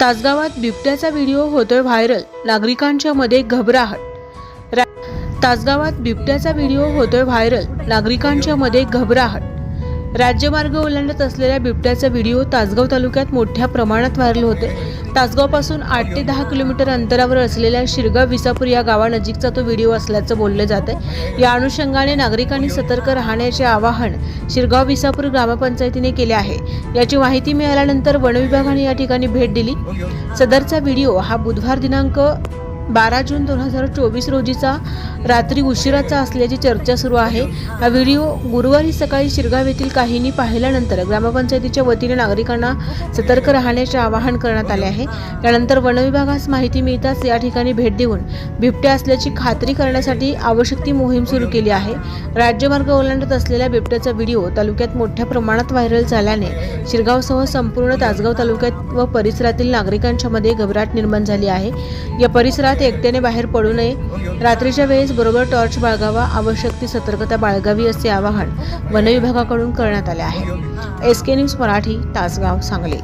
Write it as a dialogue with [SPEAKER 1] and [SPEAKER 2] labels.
[SPEAKER 1] तासगावात बिबट्याचा व्हिडिओ होतोय व्हायरल. नागरिकांच्या मध्ये घबराहट. तासगावात बिबट्याचा व्हिडिओ होतोय व्हायरल. नागरिकांच्या मध्ये घबराहट. राज्यमार्ग ओलांडत असलेल्या बिबट्याचा व्हिडिओ तासगाव तालुक्यात मोठ्या प्रमाणात व्हायरल होते. तासगावपासून आठ ते दहा किलोमीटर अंतरावर असलेल्या शिरगाव विसापूर या गावानजीकचा तो व्हिडिओ असल्याचं बोललं जात आहे या अनुषंगाने नागरिकांनी सतर्क राहण्याचे आवाहन शिरगाव विसापूर ग्रामपंचायतीने केले आहे. याची माहिती मिळाल्यानंतर वनविभागाने या ठिकाणी भेट दिली. सदरचा व्हिडिओ हा बुधवार दिनांक बारा जून दोन हजार चोवीस रोजीचा रात्री उशिराचा असल्याची चर्चा सुरू आहे. हा व्हिडिओ गुरुवारी सकाळी शिरगाव येथील काहींनी पाहिल्यानंतर ग्रामपंचायतीच्या वतीने नागरिकांना सतर्क राहण्याचे आवाहन करण्यात आले आहे. त्यानंतर वनविभागास माहिती मिळताच या ठिकाणी भेट देऊन बिबट्या असल्याची खात्री करण्यासाठी आवश्यक ती मोहीम सुरू केली आहे. राज्यमार्ग ओलांडत असलेल्या बिबट्याचा व्हिडिओ तालुक्यात मोठ्या प्रमाणात व्हायरल झाल्याने शिरगावसह संपूर्ण तासगाव तालुक्यात व परिसरातील नागरिकांच्या मध्ये घबराट निर्माण झाली आहे. या परिसरात एकट्याने बाहेर पडू नये. रात्रीच्या वेळेस बरोबर टॉर्च बाळगावा. आवश्यक ती सतर्कता बाळगावी असे आवाहन वनविभागाकडून करण्यात आले आहे. S K news Marathi Tasgaon Sangli.